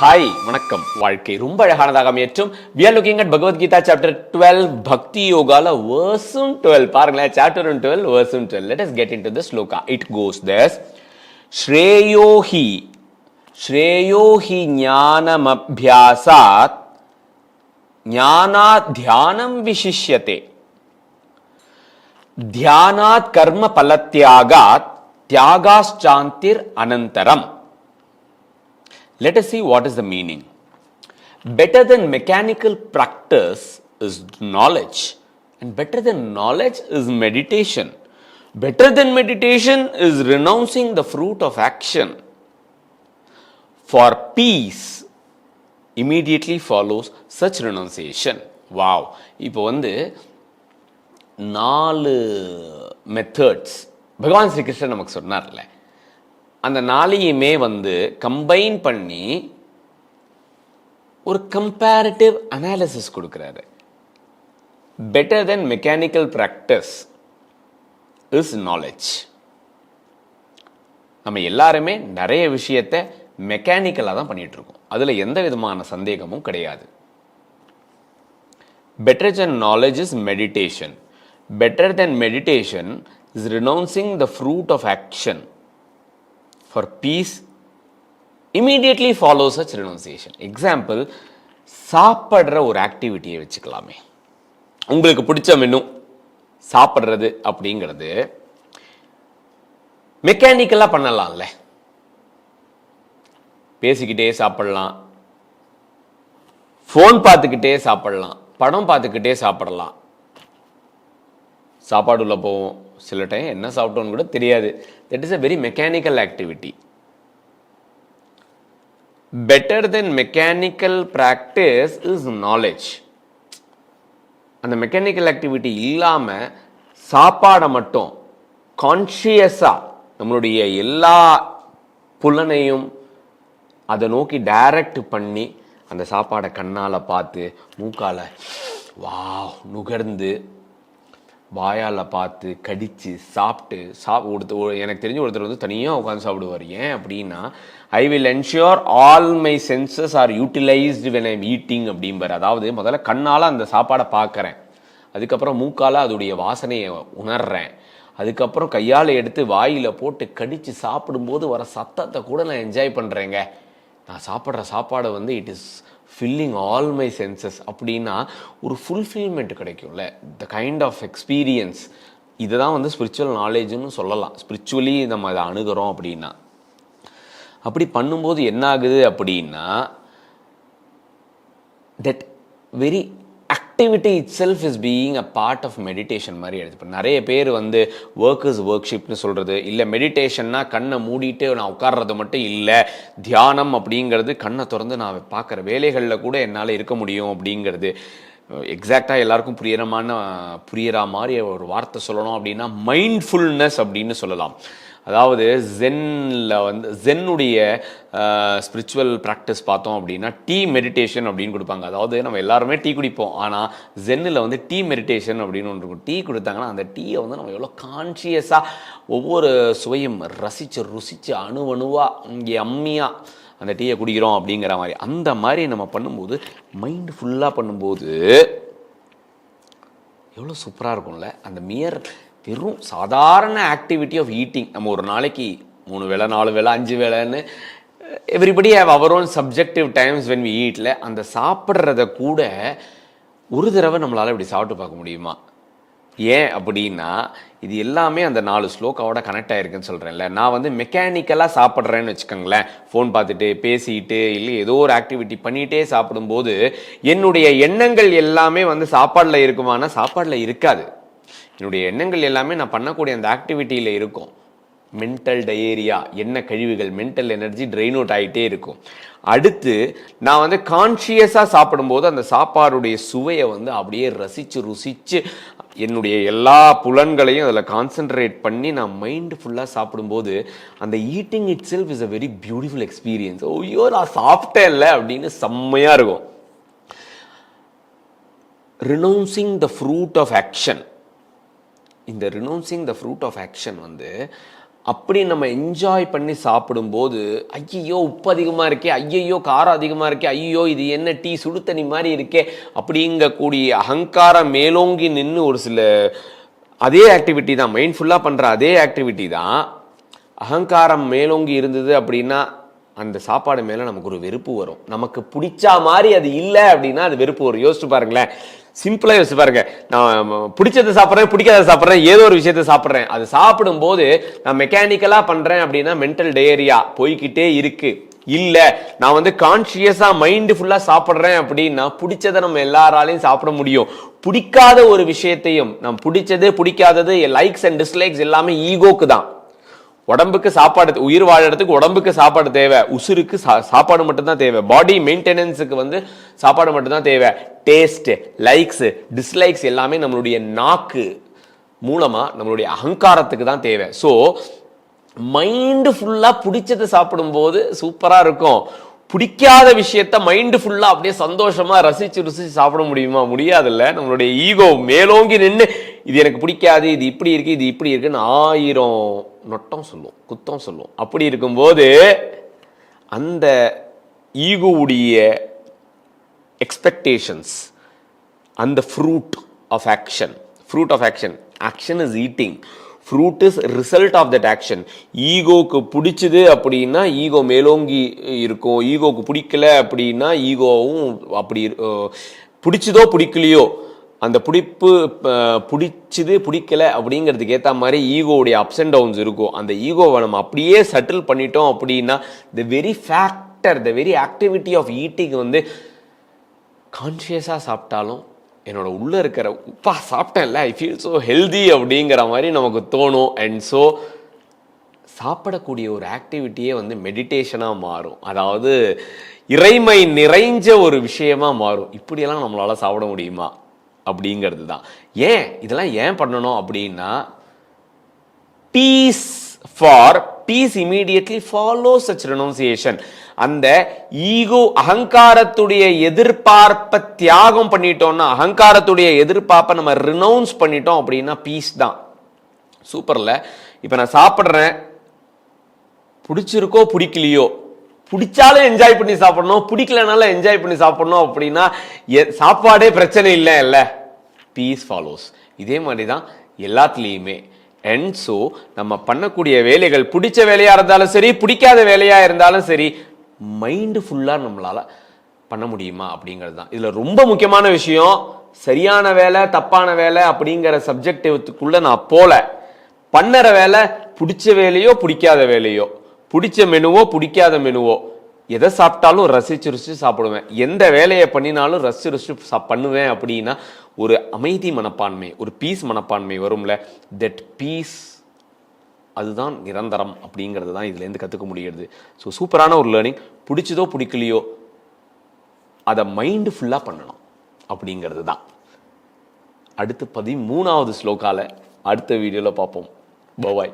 Hi வணக்கம். வாழ்க்கை ரொம்ப அழகானதாக அமையற்றும் we are looking at Bhagavad Gita chapter twelve bhakti யோகால வேர்ஸும் டுவெல் பாருங்களேன் chapter one twelve வேர்ஸும் twelve let us get into the shloka it goes thus ஸ்ரேயோஹி ஸ்ரேயோஹி ஞானமபியாசாத் ஞானா தியானம் விசிஷ்யதே தியானாத் கர்ம பலத்தியாகாத் தியாகாஷ்சாந்திர் அனந்தரம் let us see what is the meaning. Better than mechanical practice is knowledge, and better than knowledge is meditation. Better than meditation is renouncing the fruit of action. For peace immediately follows such renunciation. Wow. இப்போ வந்து நாலு methods பகவான் ஸ்ரீகிருஷ்ணன் நமக்கு சொன்னார்ல அந்த நாளையுமே வந்து combine பண்ணி ஒரு கம்பேரிட்டிவ் அனாலிசிஸ் கொடுக்குறாரு. Better than mechanical practice is knowledge நம்ம எல்லாருமே நிறைய விஷயத்த மெக்கானிக்கலாக தான் பண்ணிகிட்டு இருக்கோம் அதில் எந்த விதமான சந்தேகமும் கிடையாது. Better than knowledge is meditation better than meditation is renouncing the fruit of action for peace immediately follows such renunciation. Example சாப்பிட்ற ஒரு ஆக்டிவிட்டியை வச்சுக்கலாமே. உங்களுக்கு பிடிச்ச மெனு சாப்பிட்றது அப்படிங்கிறது மெக்கானிக்கலாக பண்ணலாம்ல. பேசிக்கிட்டே சாப்பிடலாம். ஃபோன் பார்த்துக்கிட்டே சாப்பிடலாம். படம் பார்த்துக்கிட்டே சாப்பிடலாம். சாப்பாடு உள்ள போவோம். சில டைம் என்ன சாப்பிட்டோன்னு கூட தெரியாது. That is a very mechanical activity better than mechanical practice is knowledge அந்த மெக்கானிக்கல் ஆக்டிவிட்டி இல்லாமல் சாப்பாடை மட்டும் கான்ஷியஸாக நம்மளுடைய எல்லா புலனையும் அதை நோக்கி டைரக்ட் பண்ணி அந்த சாப்பாடை கண்ணால் பார்த்து மூக்கால் வா நுகர்ந்து வாயால் பார்த்து கடித்து சாப்பிட்டு சாப் ஒருத்தர் எனக்கு தெரிஞ்ச ஒருத்தர் வந்து தனியாக உட்காந்து சாப்பிடுவார். ஏன் அப்படின்னா I will ensure all my senses are utilised when I'm eating அப்படிம்பார். அதாவது முதல்ல கண்ணால் அந்த சாப்பாடை பார்க்குறேன். அதுக்கப்புறம் மூக்கால் அதோடைய வாசனையை உணர்றேன். அதுக்கப்புறம் கையால் எடுத்து வாயில் போட்டு கடித்து சாப்பிடும்போது வர சத்தத்தை கூட நான் என்ஜாய் பண்ணுறேங்க நான் சாப்பிட்ற சாப்பாடு வந்து it is filling all my senses அப்படின்னா ஒரு ஃபுல்ஃபில்மெண்ட் கிடைக்கும்ல. த கைண்ட் ஆஃப் எக்ஸ்பீரியன்ஸ் இதுதான் வந்து ஸ்பிரிச்சுவல் நாலேஜுன்னு சொல்லலாம். ஸ்பிரிச்சுவலி நம்ம அதை அணுகிறோம் அப்படின்னா. அப்படி பண்ணும்போது என்ன ஆகுது அப்படின்னா that very activity itself is being a part of meditation மாதிரி எடுத்து இப்போ நிறைய பேர் வந்து ஒர்க்கர்ஸ் ஒர்க் ஷிப்னு சொல்கிறது இல்லை மெடிடேஷன்னா கண்ணை மூடிட்டு நான் உட்கார்றது மட்டும் இல்லை. தியானம் அப்படிங்கிறது கண்ணை திறந்து நான் பார்க்குற வேலைகளில் கூட என்னால் இருக்க முடியும் அப்படிங்கிறது. எக்ஸாக்டாக எல்லாருக்கும் புரியறமான புரியற மாதிரி ஒரு வார்த்தை சொல்லணும் அப்படின்னா மைண்ட்ஃபுல்னஸ் அப்படின்னு சொல்லலாம். அதாவது ஜென்னில் வந்து ஜென்னுடைய ஸ்பிரிச்சுவல் ப்ராக்டிஸ் பார்த்தோம் அப்படின்னா டீ மெடிடேஷன் அப்படின்னு கொடுப்பாங்க. அதாவது நம்ம எல்லாருமே டீ குடிப்போம். ஆனால் ஜென்னில் வந்து டீ மெடிடேஷன் அப்படின்னு ஒன்று இருக்கும். டீ கொடுத்தாங்கன்னா அந்த டீயை வந்து நம்ம எவ்வளோ கான்ஷியஸாக ஒவ்வொரு சுவையும் ரசித்து ருசித்து அணு அணுவாக இங்கே அம்மியாக அந்த டீயை குடிக்கிறோம் அப்படிங்கிற மாதிரி. அந்த மாதிரி நம்ம பண்ணும்போது மைண்டு ஃபுல்லாக பண்ணும்போது எவ்வளோ சூப்பராக இருக்கும்ல? அந்த மியர் வெறும் சாதாரண ஆக்டிவிட்டி ஆஃப் ஈட்டிங் நம்ம ஒரு நாளைக்கு மூணு வேளை நாலு வேளை அஞ்சு வேளைன்னு everybody have our own subjective times when we ஈட்டில் அந்த சாப்பிட்றத கூட ஒரு தடவை நம்மளால் இப்படி சாப்பிட்டு பார்க்க முடியுமா? ஏன் அப்படின்னா இது எல்லாமே அந்த நாலு ஸ்லோக்காவோட கனெக்ட் ஆகிருக்குன்னு சொல்கிறேன்ல நான் வந்து மெக்கானிக்கலாக சாப்பிட்றேன்னு வச்சுக்கோங்களேன். ஃபோன் பார்த்துட்டு பேசிட்டு இல்லை ஏதோ ஒரு ஆக்டிவிட்டி பண்ணிகிட்டே சாப்பிடும்போது என்னுடைய எண்ணங்கள் எல்லாமே வந்து சாப்பாடில் இருக்குமானா சாப்பாடில் இருக்காது. என்னுடைய எண்ணங்கள் எல்லாமே நான் பண்ணக்கூடிய அந்த ஆக்டிவிட்டியில் இருக்கும். மென்டல் டயேரியா என்ன கழிவுகள் மென்டல் எனர்ஜி ட்ரெயின் அவுட் ஆகிட்டே இருக்கும். அடுத்து நான் வந்து கான்ஷியஸாக சாப்பிடும்போது அந்த சாப்பாடுடைய சுவையை வந்து அப்படியே ரசித்து ருசித்து என்னுடைய எல்லா புலன்களையும் அதில் கான்சென்ட்ரேட் பண்ணி நான் மைண்டு ஃபுல்லாக சாப்பிடும்போது அந்த eating itself is a very beautiful experience ஐயோ நான் சாப்பிட்டேன்ல அப்படின்னு செம்மையாக இருக்கும். Renouncing the fruit of action இந்த renouncing the fruit of action வந்து அப்படி நம்ம என்ஜாய் பண்ணி சாப்பிடும்போது ஐயையோ உப்பு அதிகமாக இருக்கே ஐயையோ காரம் அதிகமாக இருக்கே ஐயோ இது என்ன டீ சுடு தண்ணி மாதிரி இருக்கே அப்படிங்கக்கூடிய அகங்காரம் மேலோங்கி நின்று ஒரு சில அதே ஆக்டிவிட்டி தான் மைண்ட்ஃபுல்லாக பண்ணுற அதே ஆக்டிவிட்டி தான் அகங்காரம் மேலோங்கி இருந்தது அப்படின்னா அந்த சாப்பாடு மேலே நமக்கு ஒரு வெறுப்பு வரும். நமக்கு பிடிச்சா மாதிரி அது இல்லை அப்படின்னா அது வெறுப்பு வரும். யோசிச்சு பாருங்களேன். சிம்பிளாக யோசிச்சு பாருங்க. நான் பிடிச்சதை சாப்பிட்றேன் பிடிக்காத சாப்பிட்றேன் ஏதோ ஒரு விஷயத்தை சாப்பிட்றேன். அது சாப்பிடும்போது நான் மெக்கானிக்கலாக பண்ணுறேன் அப்படின்னா மென்டல் டயரியா போய்கிட்டே இருக்குது இல்லை நான் வந்து கான்ஷியஸாக மைண்டு ஃபுல்லாக சாப்பிட்றேன் அப்படின்னா பிடிச்சதை நம்ம எல்லாராலையும் சாப்பிட முடியும். பிடிக்காத ஒரு விஷயத்தையும் நம் பிடிச்சது பிடிக்காதது லைக்ஸ் அண்ட் டிஸ்லைக்ஸ் எல்லாமே ஈகோக்கு தான். உடம்புக்கு சாப்பாடு உயிர் வாழறதுக்கு உடம்புக்கு சாப்பாடு தேவை. உசுருக்கு சா- சாப்பாடு மட்டும்தான் தேவை. பாடி மெயின்டெனன்ஸுக்கு வந்து சாப்பாடு மட்டும்தான் தேவை. டேஸ்ட்டு லைக்ஸு டிஸ்லைக்ஸ் எல்லாமே நம்மளுடைய நாக்கு மூலமாக நம்மளுடைய அகங்காரத்துக்கு தான் தேவை. ஸோ மைண்டு ஃபுல்லாக பிடிச்சதை சாப்பிடும்போது சூப்பராக இருக்கும். பிடிக்காத விஷயத்த மைண்டு ஃபுல்லாக அப்படியே சந்தோஷமாக ரசிச்சு ருசித்து சாப்பிட முடியுமா? முடியாதுல்ல. நம்மளுடைய ஈகோ மேலோங்கி நின்று இது எனக்கு பிடிக்காது இது இப்படி இருக்குது இது இப்படி இருக்குன்னு ஆயிரம். நொட்டம் சொல்லும் குத்தம் சொல்லும். அப்படி இருக்கும்போது அந்த ஈகோவுடைய எக்ஸ்பெக்டேஷன்ஸ் அந்த fruit of action fruit of action action is eating fruit is result of that action ஈகோக்கு பிடிச்சது அப்படின்னா ஈகோ மேலோங்கி இருக்கும். ஈகோக்கு பிடிக்கல அப்படின்னா ஈகோவும் அப்படி பிடிச்சதோ பிடிக்கலையோ அந்த பிடிப்பு பிடிச்சிது பிடிக்கல அப்படிங்கிறதுக்கு ஏற்ற மாதிரி ஈகோவுடைய அப்ஸ் அண்ட் டவுன்ஸ் இருக்கும். அந்த ஈகோவை நம்ம அப்படியே செட்டில் பண்ணிட்டோம் அப்படின்னா the very factor the very activity of eating வந்து கான்ஷியஸாக சாப்பிட்டாலும் என்னோட உள்ளே இருக்கிற உப்பா சாப்பிட்டேன்ல ஐ ஃபீல் ஸோ ஹெல்தி அப்படிங்கிற மாதிரி நமக்கு தோணும். அண்ட் ஸோ சாப்பிடக்கூடிய ஒரு ஆக்டிவிட்டியே வந்து மெடிடேஷனாக மாறும். அதாவது இறைமை நிறைஞ்ச ஒரு விஷயமா மாறும். இப்படியெல்லாம் நம்மளால் சாப்பிட முடியுமா? அப்படிங்கிறது தான் ஏன் இதெல்லாம் ஏன் பண்ணணும் அப்படின்னா peace for peace immediately follow such renunciation அந்த ஈகோ அகங்காரத்துடைய எதிர்பார்ப்பை தியாகம் பண்ணிட்டோம்னா அகங்காரத்துடைய எதிர்பார்ப்பை நம்ம ரினௌன்ஸ் பண்ணிட்டோம் அப்படின்னா பீஸ் தான். சூப்பரில் இப்போ நான் சாப்பிட்றேன். பிடிச்சிருக்கோ பிடிக்கலையோ பிடிச்சாலும் என்ஜாய் பண்ணி சாப்பிடணும் பிடிக்கலனாலும் என்ஜாய் பண்ணி சாப்பிடணும் அப்படின்னா எ- சாப்பாடே பிரச்சனை இல்லை இல்லை. பீஸ் ஃபாலோஸ் இதே மாதிரி தான் எல்லாத்துலேயுமே. அண்ட் ஸோ நம்ம பண்ணக்கூடிய வேலைகள் பிடிச்ச வேலையாக இருந்தாலும் சரி பிடிக்காத வேலையாக இருந்தாலும் சரி மைண்டு ஃபுல்லாக நம்மளால் பண்ண முடியுமா அப்படிங்கிறது தான் இதில் ரொம்ப முக்கியமான விஷயம் சரியான வேலை தப்பான வேலை அப்படிங்கிற சப்ஜெக்டிவத்துக்குள்ளே நான் போகல பண்ணுற வேலை பிடிச்ச வேலையோ பிடிக்காத வேலையோ. பிடிச்ச மெனுவோ பிடிக்காத மெனுவோ எதை சாப்பிட்டாலும் ரசிச்சு ருசிச்சு சாப்பிடுவேன். எந்த வேலையை பண்ணினாலும் ரசிச்சு ருசிச்சு சா- பண்ணுவேன் அப்படின்னா ஒரு அமைதி மனப்பான்மை ஒரு பீஸ் மனப்பான்மை வரும்ல. தட் பீஸ் அதுதான் நிரந்தரம் அப்படிங்கிறது தான் இதுலேருந்து கற்றுக்க முடியுது ஸோ சூப்பரான ஒரு லேர்னிங் பிடிச்சதோ பிடிக்கலையோ அதை மைண்டு ஃபுல்லாக பண்ணணும் அப்படிங்கிறது தான். அடுத்து பதிமூணாவது ஸ்லோக்காவில் அடுத்த வீடியோவில் பார்ப்போம். பவாய்